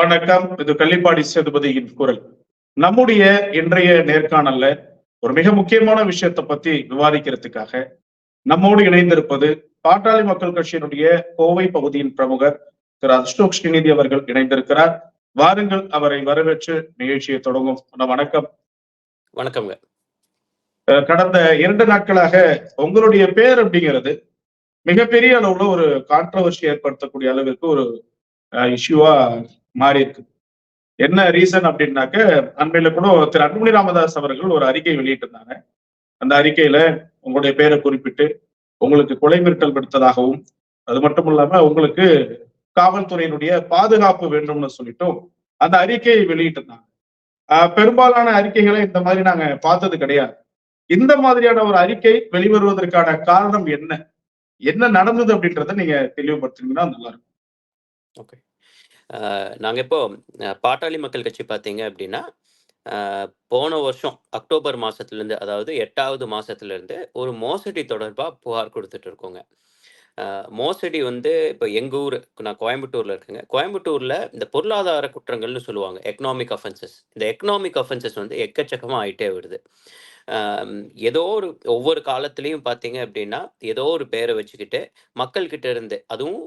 வணக்கம். இது கள்ளிப்பாடி சேதுபதியின் குரல். நம்முடைய இன்றைய நேர்காணல்ல ஒரு மிக முக்கியமான விஷயத்தை பத்தி விவாதிக்கிறதுக்காக நம்மோடு இணைந்திருப்பது பாட்டாளி மக்கள் கட்சியினுடைய கோவை பகுதியின் பிரமுகர் திரு அஷ்டோக் ஸ்ரீநிதி அவர்கள் இணைந்திருக்கிறார். வாருங்கள் அவரை வரவேற்று நிகழ்ச்சியை தொடங்கும். வணக்கம். வணக்கம்ங்க. அஹ் கடந்த இரண்டு நாட்களாக உங்களுடைய பேர் அப்படிங்கிறது மிகப்பெரிய அளவுல ஒரு கான்ட்ரவர்சி ஏற்படுத்தக்கூடிய அளவிற்கு ஒரு இஷ்யூவா மாறி இருக்கு என்ன ரீசன் அப்படின்னாக்க அண்மையில கூட திரு அன்புமணி ராமதாஸ் அவர்கள் ஒரு அறிக்கை வெளியிட்டிருந்தாங்க. அந்த அறிக்கையில உங்களுடைய பெயரை குறிப்பிட்டு உங்களுக்கு கொலை மிரட்டல் விடுத்ததாகவும் அது மட்டும் இல்லாம உங்களுக்கு காவல்துறையினுடைய பாதுகாப்பு வேண்டும்னு சொல்லிட்டும் அந்த அறிக்கையை வெளியிட்டிருந்தாங்க. பெரும்பாலான அறிக்கைகளை இந்த மாதிரி நாங்க பார்த்தது கிடையாது. இந்த மாதிரியான ஒரு அறிக்கை வெளிவருவதற்கான காரணம் என்ன? என்ன நடந்தது அப்படின்றத நீங்க தெளிவுபடுத்தினீங்கன்னா நல்லா இருக்கும். ஓகே. நாங்கள் இப்போ பாட்டாளி மக்கள் கட்சி பார்த்தீங்க அப்படின்னா போன வருஷம் அக்டோபர் மாதத்துலேருந்து அதாவது எட்டாவது மாதத்துலேருந்து ஒரு மோசடி தொடர்பாக புகார் கொடுத்துட்டு இருக்கோங்க. மோசடி வந்து இப்போ எங்கள் ஊர் நான் கோயம்புத்தூரில் இருக்கேங்க. கோயம்புத்தூரில் இந்த பொருளாதார குற்றங்கள்னு சொல்லுவாங்க. எக்கனாமிக் அஃபென்சஸ் இந்த எக்கனாமிக் அஃபென்சஸ் வந்து எக்கச்சக்கமாக ஆகிட்டே வருது. ஏதோ ஒரு ஒவ்வொரு காலத்துலேயும் பார்த்தீங்க அப்படின்னா ஏதோ ஒரு பேரை வச்சுக்கிட்டு மக்கள்கிட்ட இருந்து அதுவும்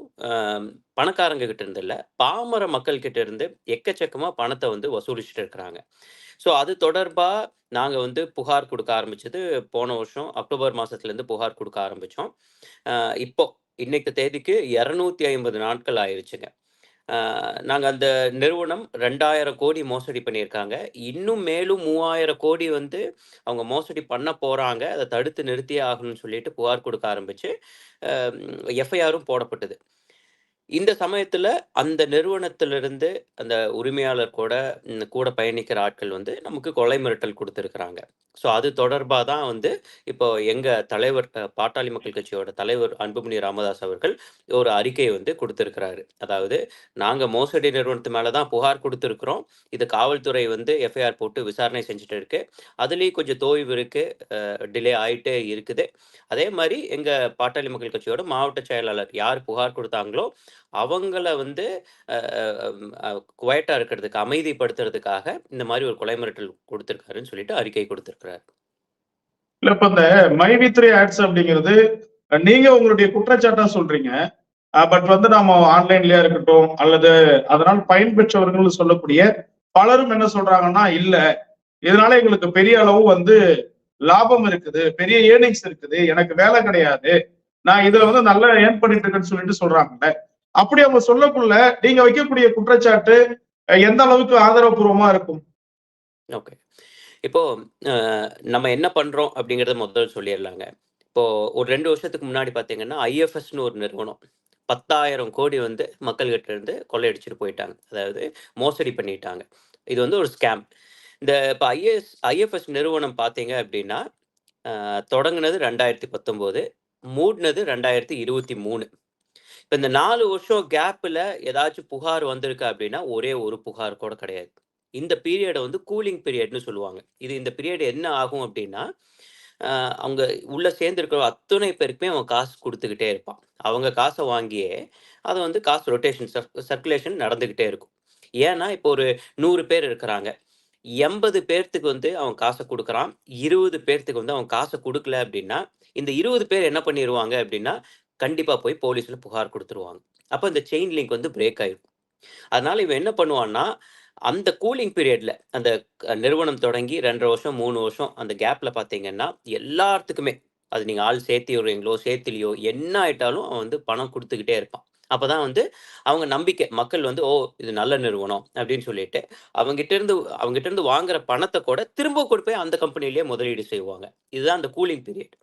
பணக்காரங்க கிட்ட இருந்து இல்லை பாமர மக்கள்கிட்ட இருந்து எக்கச்சக்கமாக பணத்தை வந்து வசூலிச்சுட்டு இருக்கிறாங்க. ஸோ அது தொடர்பாக நாங்கள் வந்து புகார் கொடுக்க ஆரம்பிச்சது போன வருஷம் அக்டோபர் மாதத்துலேருந்து புகார் கொடுக்க ஆரம்பித்தோம் இப்போது இப்போ இன்னைக்கு தேதிக்கு இரநூத்தி ஐம்பது நாட்கள் ஆயிடுச்சுங்க நாங்கள் அந்த நிறுவனம் ரெண்டாயிரம் கோடி மோசடி பண்ணியிருக்காங்க. இன்னும் மேலும் மூவாயிரம் கோடி வந்து அவங்க மோசடி பண்ண போகிறாங்க அதை தடுத்து நிறுத்தியே ஆகணும்னு சொல்லிட்டு புகார் கொடுக்க ஆரம்பித்து எஃப்ஐஆரும் போடப்பட்டது. இந்த சமயத்துல அந்த நிறுவனத்திலிருந்து அந்த உரிமையாளர் கூட கூட பயணிக்கிற ஆட்கள் வந்து நமக்கு கொலை மிரட்டல் கொடுத்துருக்குறாங்க. ஸோ அது தொடர்பாக தான் வந்து இப்போ எங்கள் தலைவர் பாட்டாளி மக்கள் கட்சியோட தலைவர் அன்புமணி ராமதாஸ் அவர்கள் ஒரு அறிக்கை வந்து கொடுத்துருக்கிறாரு. அதாவது நாங்கள் மோசடி நிறுவனத்து மேலே தான் புகார் கொடுத்துருக்குறோம். இது காவல்துறை வந்து எஃப்ஐஆர் போட்டு விசாரணை செஞ்சுட்டு இருக்கு. அதுலேயும் கொஞ்சம் தோய்வு இருக்குது டிலே ஆகிட்டே இருக்குது. அதே மாதிரி எங்கள் பாட்டாளி மக்கள் கட்சியோட மாவட்ட செயலாளர் யார் புகார் கொடுத்தாங்களோ அவங்கள வந்து குவைட்டா இருக்கிறதுக்கு அமைதிப்படுத்துறதுக்காக இந்த மாதிரி ஒரு கொலை மிரட்டல் கொடுத்துருக்காருன்னு சொல்லிட்டு அறிக்கை கொடுத்துருக்காரு இல்ல இப்ப இந்த மைவி த்ரீ ஆட்ஸ் அப்படிங்கிறது நீங்க உங்களுடைய குற்றச்சாட்டா சொல்றீங்க. பட் வந்து நாம ஆன்லைன்லயா இருக்கட்டும் அல்லது அதனால் பயன்பெற்றவர்கள் சொல்லக்கூடிய பலரும் என்ன சொல்றாங்கன்னா இல்ல இதனால எங்களுக்கு பெரிய அளவு வந்து லாபம் இருக்குது பெரிய ஏர்னிங்ஸ் இருக்குது எனக்கு வேலை கிடையாது. நான் இதுல வந்து நல்லா ஏர்ன் பண்ணிட்டு இருக்கேன்னு சொல்லிட்டு சொல்றாங்கல்ல. அப்படி அவங்க சொல்லக்குள்ள நீங்க வைக்கக்கூடிய குற்றச்சாட்டு எந்த அளவுக்கு ஆதரவுபூர்வமா இருக்கும்? ஓகே. இப்போ நம்ம என்ன பண்றோம் அப்படிங்கறத முதல்ல சொல்லிடலாங்க. இப்போ ஒரு ரெண்டு வருஷத்துக்கு முன்னாடி பாத்தீங்கன்னா ஐஎஃப்எஸ்னு ஒரு நிறுவனம் பத்தாயிரம் கோடி வந்து மக்கள்கிட்ட இருந்து கொள்ளையடிச்சிட்டு போயிட்டாங்க. அதாவது மோசடி பண்ணிட்டாங்க. இது வந்து ஒரு ஸ்கேம் இந்த இப்போ ஐஎஸ் ஐஎஃப்எஸ் நிறுவனம் பார்த்தீங்க அப்படின்னா தொடங்கினது ரெண்டாயிரத்தி பத்தொம்போது மூடினது ரெண்டாயிரத்தி இருபத்தி மூணு. இப்போ இந்த நாலு வருஷம் கேப்பில் ஏதாச்சும் புகார் வந்திருக்கு அப்படின்னா ஒரே ஒரு புகார் கூட கிடையாது. இந்த பீரியடை வந்து கூலிங் பீரியட்னு சொல்லுவாங்க. இது இந்த பீரியட் என்ன ஆகும் அப்படின்னா அவங்க உள்ளே சேர்ந்துருக்கிற அத்தனை பேருக்குமே அவன் காசு கொடுத்துக்கிட்டே இருப்பான். அவங்க காசை வாங்கியே அதை வந்து காசு ரொட்டேஷன் சர்க்குலேஷன் நடந்துக்கிட்டே இருக்கும். ஏன்னா இப்போ ஒரு நூறு பேர் இருக்கிறாங்க. எண்பது பேர்த்துக்கு வந்து அவன் காசை கொடுக்குறான். இருபது பேர்த்துக்கு வந்து அவன் காசை கொடுக்கல அப்படின்னா இந்த இருபது பேர் என்ன பண்ணிடுவாங்க அப்படின்னா கண்டிப்பாக போய் போலீஸில் புகார் கொடுத்துருவாங்க. அப்போ இந்த செயின் லிங்க் வந்து பிரேக் ஆகிடும் அதனால் இவன் என்ன பண்ணுவான்னா அந்த கூலிங் பீரியட்ல அந்த நிறுவனம் தொடங்கி ரெண்டரை வருஷம் மூணு வருஷம் அந்த கேப்ல பார்த்தீங்கன்னா எல்லாத்துக்குமே அது நீங்கள் ஆள் சேர்த்தி விடுறீங்களோ சேர்த்திலையோ என்ன ஆயிட்டாலும் அவன் வந்து பணம் கொடுத்துக்கிட்டே இருப்பான். அப்பதான் வந்து அவங்க நம்பிக்கை மக்கள் வந்து ஓ இது நல்ல நிறுவனம் அப்படின்னு சொல்லிட்டு அவங்ககிட்ட இருந்து அவங்ககிட்ட இருந்து வாங்குற பணத்தை கூட திரும்ப கொண்டு போய் அந்த கம்பெனிலேயே முதலீடு செய்வாங்க. இதுதான் அந்த கூலிங் பீரியட்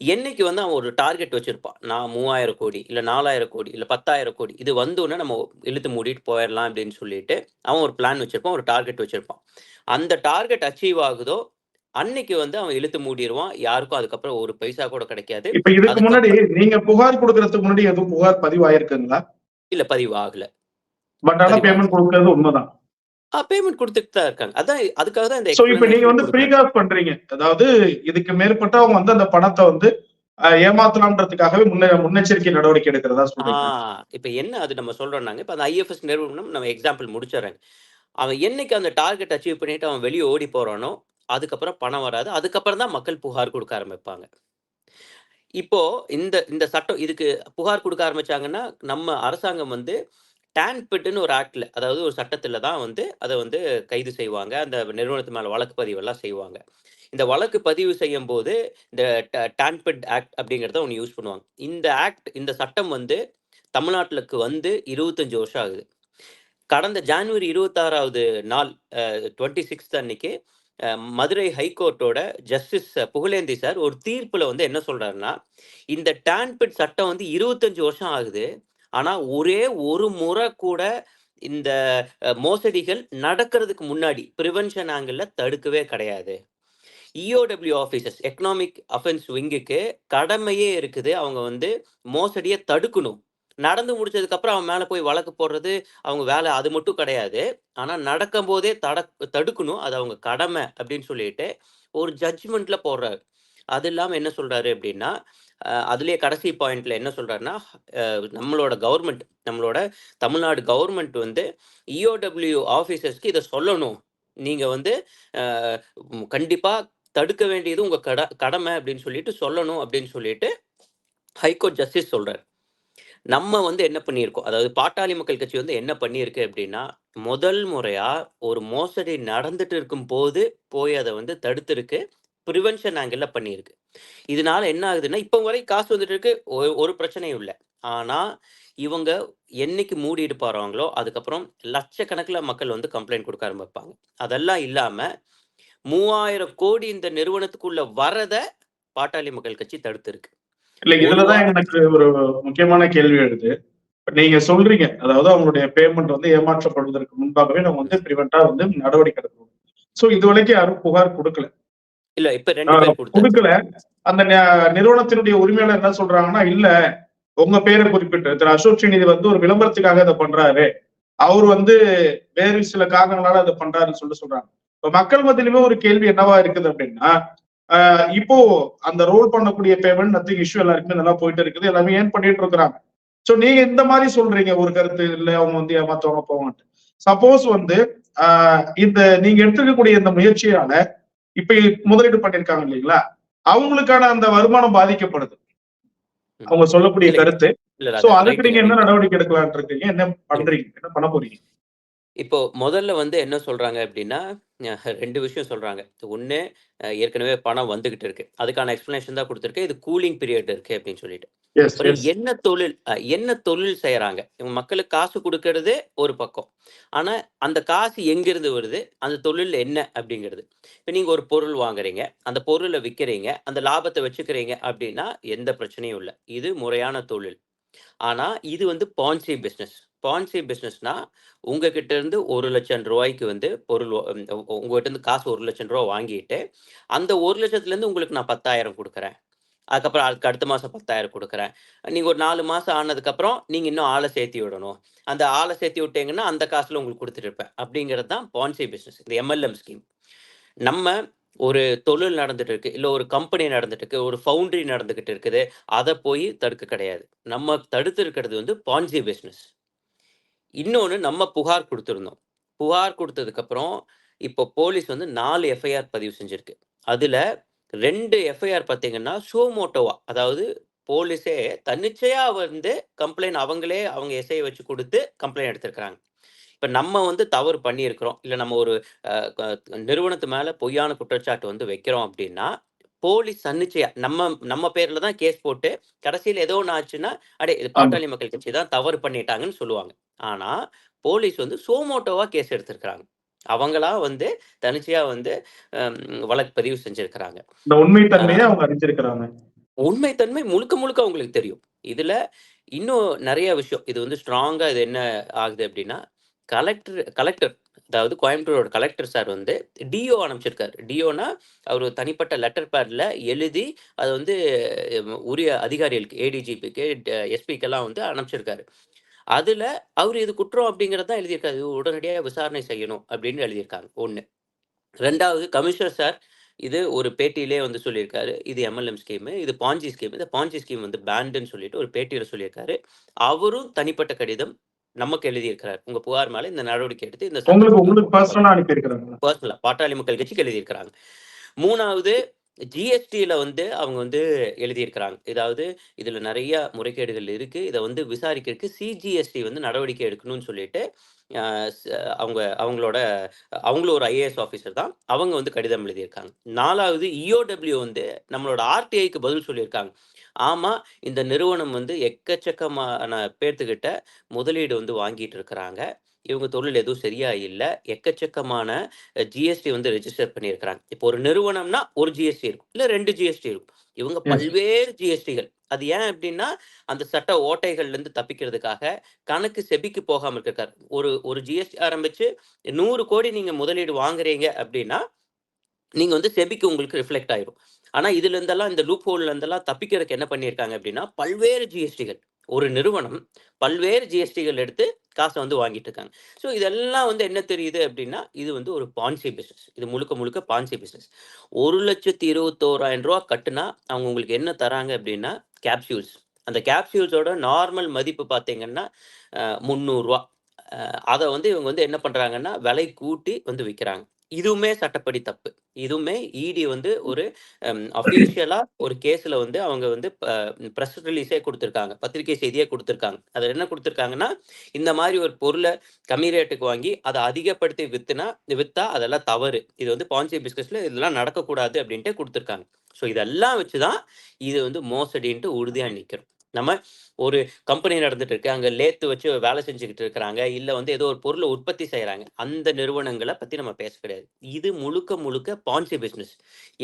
என்னைக்கு வந்து அவன் ஒரு டார்கெட் வச்சிருப்பான்? நான் மூவாயிரம் கோடி இல்ல நாலாயிரம் கோடி இல்ல பத்தாயிரம் கோடி இது வந்தோடனே நம்ம இழுத்து மூடிட்டு போயிடலாம் அப்படின்னு சொல்லிட்டு அவன் ஒரு பிளான் வச்சிருப்பான் ஒரு டார்கெட் வச்சிருப்பான். அந்த டார்கெட் அச்சீவ் ஆகுதோ அன்னைக்கு வந்து அவன் இழுத்து மூடிடுவான் யாருக்கும் அதுக்கப்புறம் ஒரு பைசா கூட கிடைக்காது. இப்ப இதுக்கு முன்னாடி நீங்க புகார் கொடுக்கறதுக்கு முன்னாடி எதுவும் புகார் பதிவாயிருக்குங்களா? இல்ல பதிவு ஆகல பட் ஆனா பேமெண்ட் கொடுக்கறது உண்மைதான். பேமெண்ட் கொடுத்துட்டு தான் இருக்காங்க அதான் அதுக்காக தான் இந்த இப்ப நீங்க வந்து ஃப்ரீ ஆஃப் பண்றீங்க அதாவது இதுக்கு மேற்பட்டு அவங்க வந்து அந்த பணத்தை வந்து ஏமாத்தலாம்ன்றதுக்காகவே முன்ன முன்னெச்சரிக்கை நடவடிக்கை எடுக்கிறதா சொல்றீங்க இப்ப என்ன அது நம்ம சொல்றோம்னாங்க, இப்ப அந்த ஐஎஃப்எஸ் நிறுவனம் நம்ம எக்ஸாம்பிள் முடிச்சுர்றேங்க. அவன் என்னைக்கு அந்த டார்கெட் அச்சீவ் பண்ணிட்டு அவன் வெளிய ஓடி போறானோ, அதுக்கப்புறம் பணம் வராது. அதுக்கப்புறம் தான் மக்கள் புகார் குடுக்க ஆரம்பிப்பாங்க. இப்போ இந்த இந்த சட்டம் இதுக்கு புகார் குடுக்க ஆரம்பிச்சாங்கன்னா, நம்ம அரசாங்கம் வந்து டான்பிட்னு ஒரு ஆக்டில் அதாவது ஒரு சட்டத்தில் தான் வந்து அதை வந்து கைது செய்வாங்க. அந்த நிறுவனத்து மேலே வழக்கு பதிவெல்லாம் செய்வாங்க. இந்த வழக்கு பதிவு செய்யும்போது, இந்த ட டான்பிட் ஆக்ட் அப்படிங்கிறத ஒன்று யூஸ் பண்ணுவாங்க. இந்த ஆக்ட் இந்த சட்டம் வந்து தமிழ்நாட்டிலுக்கு வந்து 25 வருஷம் ஆகுது. கடந்த ஜான்வரி 26வது நாள் டுவெண்ட்டி சிக்ஸ்த் அன்னைக்கு மதுரை ஹைகோர்ட்டோட ஜஸ்டிஸ் புகழேந்தி சார் ஒரு தீர்ப்பில் வந்து என்ன சொல்கிறாருன்னா இந்த டான்பிட் சட்டம் வந்து 25 வருஷம் ஆகுது. ஆனா ஒரே ஒரு முறை கூட இந்த மோசடிகள் நடக்கிறதுக்கு முன்னாடி ப்ரிவென்ஷன் ஆங்கிள்ல தடுக்கவே கிடையாது. இஓடபிள்யூ ஆஃபீஸர்ஸ் எக்கனாமிக் அஃபென்ஸ் விங்குக்கு கடமையே இருக்குது. அவங்க வந்து மோசடியை தடுக்கணும். நடந்து முடிச்சதுக்கப்புறம் அவன் மேலே போய் வழக்கு போடுறது, அவங்க வேலை அது மட்டும் கிடையாது. ஆனால் நடக்கும் போதே தட தடுக்கணும். அது அவங்க கடமை அப்படின்னு சொல்லிட்டு ஒரு ஜட்ஜ்மெண்ட்ல போடுறாரு. அது இல்லாமல் என்ன சொல்கிறாரு அப்படின்னா, அதுலேயே கடைசி பாயிண்ட்ல என்ன சொல்றாருன்னா, நம்மளோட கவர்மெண்ட் நம்மளோட தமிழ்நாடு கவர்மெண்ட் வந்து இஓடபிள்யூ ஆஃபீஸர்ஸ்க்கு இதை சொல்லணும். நீங்க வந்து கண்டிப்பாக கண்டிப்பா தடுக்க வேண்டியது உங்க கட கடமை அப்படின்னு சொல்லிட்டு சொல்லணும் அப்படின்னு சொல்லிட்டு ஹைகோர்ட் ஜஸ்டிஸ் சொல்றாரு. நம்ம வந்து என்ன பண்ணியிருக்கோம், அதாவது பாட்டாளி மக்கள் கட்சி வந்து என்ன பண்ணியிருக்கு அப்படின்னா, முதல் முறையா ஒரு மோசடி நடந்துட்டு இருக்கும்போது போய் அதை வந்து தடுத்திருக்கு. பிரிவென்ஷன் ஆங்கிள்ல பண்ணியிருக்கு. இதனால என்ன ஆகுதுன்னா, இப்போ வரை காசு வந்துட்டு இருக்கு. ஒரு பிரச்சனையும் இல்ல. ஆனா, இவங்க என்னைக்கு மூடிட்டு போறாங்களோ, அதுக்கப்புறம் லட்சக்கணக்குல மக்கள் வந்து கம்ப்ளைண்ட் குடுக்க ஆரம்பிப்பாங்க. அதெல்லாம் இல்லாம 3000 கோடி இந்த நிறுவனத்துக்குள்ள வரத பாட்டாளி மக்கள் கட்சி தடுத்திருக்கு. இல்ல ஒரு இதுலதான் எனக்கு ஒரு முக்கியமான கேள்வி எழுது. நீங்க சொல்றீங்க. அதாவது அவங்களுடைய பேமெண்ட் வந்து ஏமாற்றப்படுவதற்கு முன்பாகவே நம்ம வந்து பிரிவென்ட்டா வந்து நடவடிக்கை எடுக்கணும். சோ இதுவரைக்கும் யாரும் புகார் குடுக்கல. இல்ல இப்ப 2 பேர். குடுக்கல. அந்த நிறுவனத்தினுடைய உரிமையாளர் என்ன சொல்றாங்கன்னா, இல்ல உங்க பேர குறிப்பிட்டு திரு அசோக் ஸ்ரீநிதி வந்து ஒரு விளம்பரத்துக்காக இத பண்றாரு. அவரு வந்து வேறு சில காரணங்களால அத பண்றாருன்னு சொல்லிட்டு சொல்றாங்க. இப்ப மக்கள் மத்தியிலுமே ஒரு கேள்வி என்னவா இருக்குது அப்படின்னா, இப்போ அந்த ரோல் பண்ணக்கூடிய பேமெண்ட் நத்திங் இஷ்யூ எல்லாருக்குமே நல்லா போயிட்டு இருக்குது. எல்லாமே ஏர்ன் பண்ணிட்டு இருக்கிறாங்க. சோ நீங்க இந்த மாரி சொல்றீங்க ஒரு கருத்து இல்ல அவங்க வந்து ஏமாத்துவாங்க போவாங்கன்ட்டு. சப்போஸ் வந்து இந்த நீங்க எடுத்திருக்கக்கூடிய இந்த முயற்சியால இப்ப முதலீடு பண்ணியிருக்காங்க இல்லைங்களா? அவங்களுக்கான அந்த வருமானம் பாதிக்கப்படுது. அவங்க சொல்லக்கூடிய. கருத்து. சோ அது அதுக்கு நீங்க. என்ன நடவடிக்கை எடுக்கலாம்னு இருக்கீங்க? என்ன பண்றீங்க? என்ன பண்ண போறீங்க? இப்போ முதல்ல வந்து என்ன சொல்றாங்க அப்படின்னா, 2 விஷயம் சொல்றாங்க. ஒண்ணு அ ஏற்கனவே பணம் வந்துகிட்டு இருக்கு. அதுக்கான எக்ஸ்ப்ளனேஷன் தான் குடுத்திருக்கேன். இது கூலிங் பீரியட் இருக்கு அப்படின்னு சொல்லிட்டு. என்ன தொழில் என்ன தொழில் செய்றாங்க? இவங்க மக்களுக்கு காசு குடுக்கறது ஒரு பக்கம். ஆனா, அந்த காசு எங்கிருந்து வருது? அந்த தொழில் என்ன அப்படிங்கிறது. இப்ப நீங்க ஒரு பொருள் வாங்குறீங்க. அந்த பொருள விக்கிறீங்க. அந்த லாபத்த வச்சுக்கிறீங்க அப்படின்னா, எந்த பிரச்சனையும் இல்ல. இது முறையான தொழில். ஆனா, இது வந்து பான்சி பிசினஸ். பான்சி பிஸ்னஸ்னால் உங்ககிட்ட இருந்து ரூ. 1,00,000 வந்து பொருள் வ உங்ககிட்ட இருந்து காசு ஒரு லட்சம் ரூபா வாங்கிட்டு, அந்த 1,00,000லேருந்து உங்களுக்கு நான் பத்தாயிரம் கொடுக்குறேன் அதுக்கப்புறம் அதுக்கு அடுத்த மாதம் பத்தாயிரம் கொடுக்குறேன் நீங்கள் ஒரு நாலு மாதம் ஆனதுக்கப்புறம், நீங்கள் இன்னும் ஆளை சேர்த்தி விடணும். அந்த ஆளை சேர்த்தி விட்டீங்கன்னா, அந்த காசில் உங்களுக்கு கொடுத்துட்ருப்பேன் அப்படிங்கிறது தான் பான்சி பிஸ்னஸ் இந்த எம்எல்எம் ஸ்கீம். நம்ம ஒரு தொழில் நடந்துட்டு இருக்கு. இல்லை ஒரு கம்பெனி நடந்துட்டு இருக்கு. ஒரு ஃபவுண்ட்ரி நடந்துக்கிட்டு இருக்குது. அதை போய் தடுக்க கிடையாது. நம்ம தடுத்து இருக்கிறது வந்து பான்சி பிஸ்னஸ் இன்னொன்று நம்ம புகார் கொடுத்துருந்தோம். புகார் கொடுத்ததுக்கப்புறம் இப்போ போலீஸ் வந்து நாலு எஃப்ஐஆர் பதிவு செஞ்சுருக்கு. அதில் ரெண்டு எஃப்ஐஆர் பார்த்தீங்கன்னா, சோமோட்டோவா அதாவது போலீஸே தன்னிச்சையாக வந்து கம்ப்ளைண்ட் அவங்களே அவங்க எஸ்ஐ வச்சு கொடுத்து கம்ப்ளைண்ட் எடுத்திருக்கிறாங்க. இப்போ நம்ம வந்து தவறு பண்ணியிருக்கிறோம். இல்லை நம்ம ஒரு நிறுவனத்து மேலே பொய்யான குற்றச்சாட்டு வந்து வைக்கிறோம் அப்படின்னா, போலீஸ் தன்னிச்சையா நம்ம நம்ம பேர்ல தான் கேஸ் போட்டு, கடைசியில ஏதோ ஒண்ணு ஆச்சுன்னா, அடே இது. பாட்டாளி மக்கள் கட்சி தான் தவறு பண்ணிட்டாங்கன்னு சொல்லுவாங்க. ஆனா, போலீஸ் வந்து சோ மோட்டோவா கேஸ் எடுத்திருக்காங்க. அவங்களா வந்து தன்னிச்சையா வந்து வழக்கு பதிவு செஞ்சிருக்கிறாங்க. இந்த உண்மை ஆ தன்மைய அவங்க அறிஞ்சிருக்கிறாங்க. உண்மை தன்மை முழுக்க முழுக்க அவங்களுக்கு தெரியும். இதுல இன்னும் நெறைய விஷயம். இது வந்து ஸ்ட்ராங்கா இது என்ன ஆகுது அப்படின்னா, கலெக்டர் கலெக்டர் அதாவது கோயம்புத்தூரோட கலெக்டர் சார் வந்து டிஓ அனுப்பிச்சிருக்காரு. டிஓன்னா அவர் தனிப்பட்ட லெட்டர் பேட்ல எழுதி, அதை வந்து உரிய அதிகாரிகளுக்கு ஏடிஜிபிக்கு, எஸ்பிக்கெல்லாம் வந்து அனுப்பிச்சிருக்காரு. அதில் அவர் இது குற்றம் அப்படிங்கிறது தான் எழுதியிருக்காரு. உடனடியாக விசாரணை செய்யணும் அப்படின்னு எழுதியிருக்காங்க. 1. 2வது கமிஷனர் சார் இது ஒரு பேட்டியிலே வந்து சொல்லியிருக்காரு. இது எம்எல்எம் ஸ்கீமு. இது பாஞ்சி ஸ்கீம். இந்த பாஞ்சி ஸ்கீம் வந்து பேண்டுன்னு சொல்லிட்டு ஒரு பேட்டியில் சொல்லியிருக்காரு. அவரும் தனிப்பட்ட கடிதம் நமக்கு எழுதியிருக்கிறார். உங்க புகார் மேல இந்த நடவடிக்கை எடுத்து இந்த பர்சனலா பாட்டாளி மக்கள் கட்சிக்கு எழுதியிருக்கிறாங்க. 3வது ஜிஎஸ்டியில் வந்து அவங்க வந்து எழுதியிருக்கிறாங்க. இதாவது இதில் நிறைய முறைகேடுகள் இருக்குது இதை வந்து விசாரிக்கிறதுக்கு சிஜிஎஸ்டி வந்து நடவடிக்கை எடுக்கணும்னு சொல்லிட்டு, அவங்க அவங்களோட அவங்களும் ஒரு ஐஏஎஸ் ஆஃபீஸர் தான். அவங்க வந்து கடிதம் எழுதியிருக்காங்க. நாலாவது இஓடபிள்யூ வந்து நம்மளோட ஆர்டிஐக்கு பதில் சொல்லியிருக்காங்க. ஆமாம் இந்த நிறுவனம் வந்து எக்கச்சக்கமான பேர்த்துக்கிட்ட முதலீடு வந்து வாங்கிட்டு இருக்கிறாங்க. இவங்க தொழில் எதுவும் சரியா இல்ல. எக்கச்சக்கமான ஜிஎஸ்டி வந்து ரெஜிஸ்டர் பண்ணியிருக்கிறாங்க. இப்போ ஒரு நிறுவனம்னா ஒரு ஜிஎஸ்டி இருக்கும். இல்ல 2 ஜிஎஸ்டி இருக்கும். இவங்க. பல்வேறு ஜிஎஸ்டிகள். அது ஏன் அப்டின்னா, அந்த சட்ட ஓட்டைகள்லேருந்து தப்பிக்கிறதுக்காக கணக்கு செபிக்கு போகாம இருக்கிறதுக்காக. ஒரு ஒரு ஜிஎஸ்டி ஆரம்பிச்சு 100,00,00,000 நீங்க முதலீடு வாங்குறீங்க அப்டின்னா, நீங்க வந்து செபிக்கு உங்களுக்கு ரிஃப்ளெக்ட் ஆயிரும். ஆனா இதுல இருந்தெல்லாம் இந்த லூப் ஹோல்ல இருந்தெல்லாம் தப்பிக்கிறதுக்கு என்ன பண்ணியிருக்காங்க அப்டின்னா, பல்வேறு ஜிஎஸ்டிகள். ஒரு நிறுவனம் பல்வேறு ஜிஎஸ்டிகள் எடுத்து காசை வந்து வாங்கிட்டு இருக்காங்க. ஸோ இதெல்லாம் வந்து என்ன தெரியுது அப்படின்னா இது வந்து ஒரு பான்சி பிஸ்னஸ் இது முழுக்க முழுக்க பான்சி பிஸ்னஸ் ஒரு லட்சத்தி இருபத்தோராயிரம் ரூபா கட்டுனா, அவங்க உங்களுக்கு என்ன தராங்க அப்படின்னா கேப்சூல்ஸ். அந்த கேப்சூல்ஸோட நார்மல் மதிப்பு பார்த்தீங்கன்னா, முந்நூறுரூவா அதை வந்து இவங்க வந்து என்ன பண்ணுறாங்கன்னா விலை கூட்டி வந்து விற்கிறாங்க இதுவுமே சட்டப்படி தப்பு. இதுவுமே இடி வந்து ஒரு அஃபிஷியலா ஒரு கேஸ்ல வந்து அவங்க வந்து பிரஸ் ரிலீஸே குடுத்திருக்காங்க. பத்திரிகை செய்தியே குடுத்திருக்காங்க. அதுல என்ன குடுத்திருக்காங்கன்னா, இந்த மாரி ஒரு பொருள கம்மி ரேட்டுக்கு வாங்கி அத அதிகப்படுத்தி வித்துனா வித்தா அதெல்லாம் தவறு. இது வந்து பான்சி பிசினஸ்ல இதெல்லாம் நடக்கக்கூடாது அப்டின்ட்டு குடுத்திருக்காங்க. ஸோ இதெல்லாம் வச்சு தான் இது வந்து மோசடின்ட்டு உறுதியா நிக்கிறோம். நம்ம ஒரு கம்பெனி நடந்துட்டு இருக்கு. அங்க லேத்து வச்சு வேலை செஞ்சுகிட்டு இருக்கிறாங்க. இல்ல வந்து ஏதோ ஒரு பொருள உற்பத்தி செய்கிறாங்க அந்த நிறுவனங்கள பத்தி நம்ம பேச கிடையாது. இது முழுக்க முழுக்க பான்சி பிசினஸ்.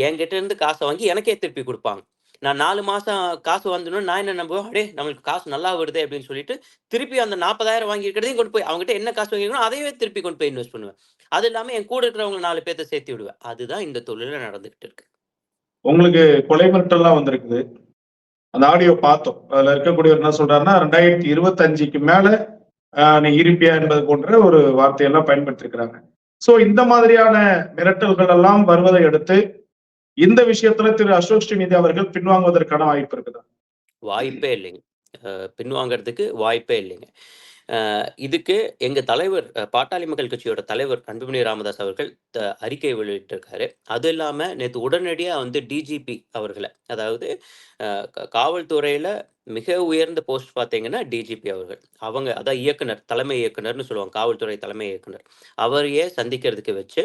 என்கிட்ட இருந்து காச வாங்கி எனக்கே திருப்பி கொடுப்பாங்க நான் நாலு மாசம் காசு வந்துடணும் நான் என்ன நம்புவேன், "அடே! நம்மளுக்கு காசு நல்லா வருது அப்படின்னு சொல்லிட்டு, திருப்பி அந்த 40,000 வாங்கியிருக்கிறதையும் கொண்டு போய் அவங்ககிட்ட என்ன காசு வாங்கியிருக்கனோ அதையே திருப்பி கொண்டு போய் இன்வெஸ்ட் பண்ணுவேன். அது இல்லாம என் கூட இருக்கிறவங்க நாலு பேர்த்த சேர்த்து விடுவேன். அதுதான் இந்த தொழில நடந்துகிட்டு இருக்கு. உங்களுக்கு கொலை மிரட்டல்லாம் வந்திருக்குது. அந்த ஆடியோ பார்த்தோம். அதுல இருக்கக்கூடியவர் என்ன சொல்றாருன்னா, 2025க்கு மேல நீ இருப்பியா என்பது போன்ற ஒரு வார்த்தையெல்லாம் பயன்படுத்திருக்கிறாங்க சோ இந்த மாதிரியான மிரட்டல்கள் எல்லாம் வருவதை அடுத்து, இந்த விஷயத்துல திரு அசோக் ஸ்ரீநிதி அவர்கள் பின்வாங்குவதற்கான வாய்ப்பு இருக்குதா? வாய்ப்பே இல்லைங்க. பின்வாங்கிறதுக்கு வாய்ப்பே இல்லைங்க. இதுக்கு எங்கள் தலைவர் பாட்டாளி மக்கள் கட்சியோட தலைவர் அன்புமணி ராமதாஸ் அவர்கள் த அறிக்கை வெளியிட்டிருக்காரு. அது இல்லாமல் நேற்று உடனடியாக வந்து டிஜிபி அவர்களை அதாவது காவல்துறையில் மிக உயர்ந்த போஸ்ட் பார்த்தீங்கன்னா, டிஜிபி அவர்கள். அவங்க அதான் இயக்குனர், தலைமை இயக்குனர்னு சொல்லுவாங்க. காவல்துறை தலைமை இயக்குனர். அவரையே சந்திக்கிறதுக்கு வச்சு,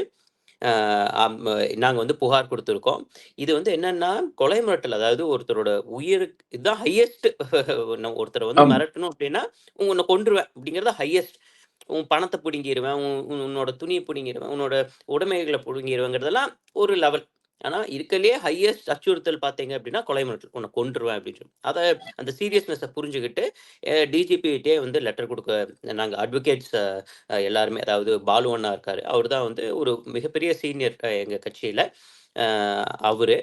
அ அம் நாங்க வந்து புகார் குடுத்திருக்கோம். இது வந்து என்னன்னா, கொலை மிரட்டல். அதாவது ஒருத்தரோட உயிருக்கு இதுதான் ஹையஸ்ட் ஒருத்தர வந்து. மிரட்டணும் அப்டின்னா, உன்ன கொன்றுவேன் அப்டிங்கிறது ஹையஸ்ட். உன் பணத்த புடுங்கிருவேன். உன் உன்னோட துணிய புடுங்கிருவேன். உன்னோட உடைமைகள புடுங்கிருவேங்கிறதெல்லாம் ஒரு லெவல். ஆனா இருக்கறதுலயே ஹையஸ்ட் அச்சுறுத்தல் பார்த்தீங்க அப்படின்னா கொலை மிரட்டல். உன்னை கொண்டுருவேன் அப்படின்னு சொல்லி. அதை அந்த சீரியஸ்னஸை புரிஞ்சுக்கிட்டு டிஜிபிகிட்டே வந்து லெட்டர் கொடுக்க நாங்கள் அட்வொகேட்ஸ் எல்லாருமே அதாவது பாலு அண்ணா இருக்காரு. அவர் தான் வந்து ஒரு மிகப்பெரிய சீனியர் எங்கள் கட்சியில் அவர்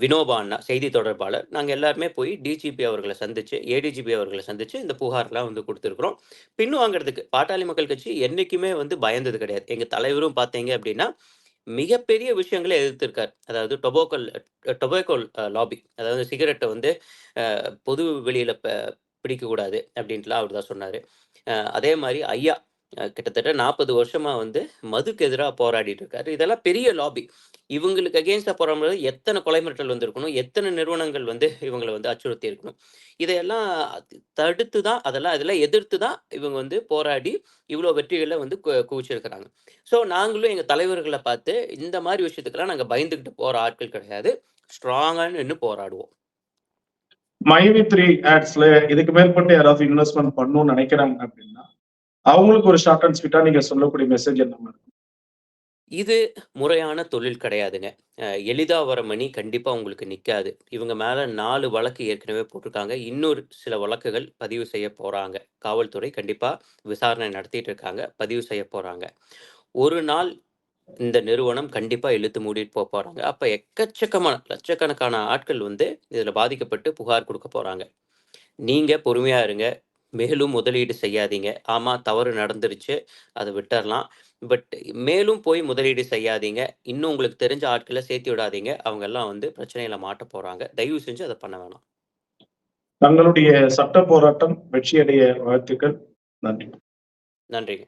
வினோபா அண்ணா செய்தி தொடர்பாளர். நாங்கள் எல்லாருமே போய் டிஜிபி அவர்களை சந்திச்சு, ஏடிஜிபி அவர்களை சந்திச்சு இந்த புகார்லாம் வந்து கொடுத்துருக்குறோம் பின்னு வாங்குறதுக்கு பாட்டாளி மக்கள் கட்சி என்றைக்குமே வந்து பயந்தது கிடையாது. எங்கள் தலைவரும் பார்த்தீங்க அப்படின்னா மிகப்பெரிய விஷயங்களை எதிர்த்திருக்கார். அதாவது டொபோக்கல் டொபாக்கோ லாபி. அதாவது சிகரெட்டை வந்து பொது வெளியில் ப பிடிக்கக்கூடாது அப்படின்ட்டுலாம் அவர் தான் சொன்னார் அதே மாதிரி ஐயா கிட்டத்தட்ட 40 வருஷமா வந்து மதுக்கு எதிரா போராடிட்டு இருக்காரு. இதெல்லாம் பெரிய லாபி. இவங்களுக்கு அகைன்ஸ்ட்டா போராடும்போது எத்தனை கொலை மிரட்டல் வந்திருக்கணும், எத்தனை நிறுவனங்கள் வந்து இவங்களை வந்து அச்சுறுத்தி இருக்கணும். இதையெல்லாம் தடுத்து தான் அதெல்லாம் அதெல்லாம் எதிர்த்து தான் இவங்க வந்து போராடி இவ்வளோ வெற்றிகளை வந்து கு குவிச்சிருக்கிறாங்க. ஸோ நாங்களும் எங்க தலைவர்களை பார்த்து இந்த மாதிரி விஷயத்துக்கெல்லாம் நாங்கள் பயந்துகிட்டு போற ஆட்கள் கிடையாது. ஸ்ட்ராங்கான்னு நின்று போராடுவோம். மைவி த்ரீ ஆட்ஸ்ல இதுக்கு மேற்பட்டு யாராவது இன்வெஸ்ட்மெண்ட் பண்ணணும்னு நினைக்கிறாங்க அப்படின்னா அவங்களுக்கு ஒரு ஷார்ட் அண்ட் ஸ்வீட்டா நீங்க சொல்லக்கூடிய மெசேஜ் என்ன இது முறையான தொழில் கிடையாதுங்க. எளிதா வர மணி கண்டிப்பா உங்களுக்கு நிக்காது. இவங்க மேல நாலு வழக்கு ஏற்கனவே போட்டிருக்காங்க. இன்னொரு சில வழக்குகள் பதிவு செய்ய போறாங்க. காவல்துறை கண்டிப்பா விசாரணை நடத்திட்டு இருக்காங்க. பதிவு செய்ய போறாங்க. ஒரு நாள் இந்த நிறுவனம் கண்டிப்பா இழுத்து மூடிட்டு போக போறாங்க. அப்ப எக்கச்சக்கமான லட்சக்கணக்கான ஆட்கள் வந்து இதுல பாதிக்கப்பட்டு புகார் கொடுக்க போறாங்க. நீங்க பொறுமையா இருங்க. மேலும் முதலீடு செய்யாதீங்க. ஆமா தவறு நடந்துருச்சு. அத விட்டறலாம். பட் மேலும் போய் முதலீடு செய்யாதீங்க. இன்னும் உங்களுக்கு தெரிஞ்ச ஆட்கள சேர்த்து விடாதீங்க. அவங்க எல்லாம் வந்து பிரச்சனையில மாட்டப் போறாங்க. தயவு செஞ்சு அத பண்ண வேணாம். தங்களுடைய சட்ட போராட்டம் வெற்றியடைய வாழ்த்துக்கள். நன்றி. நன்றிங்க.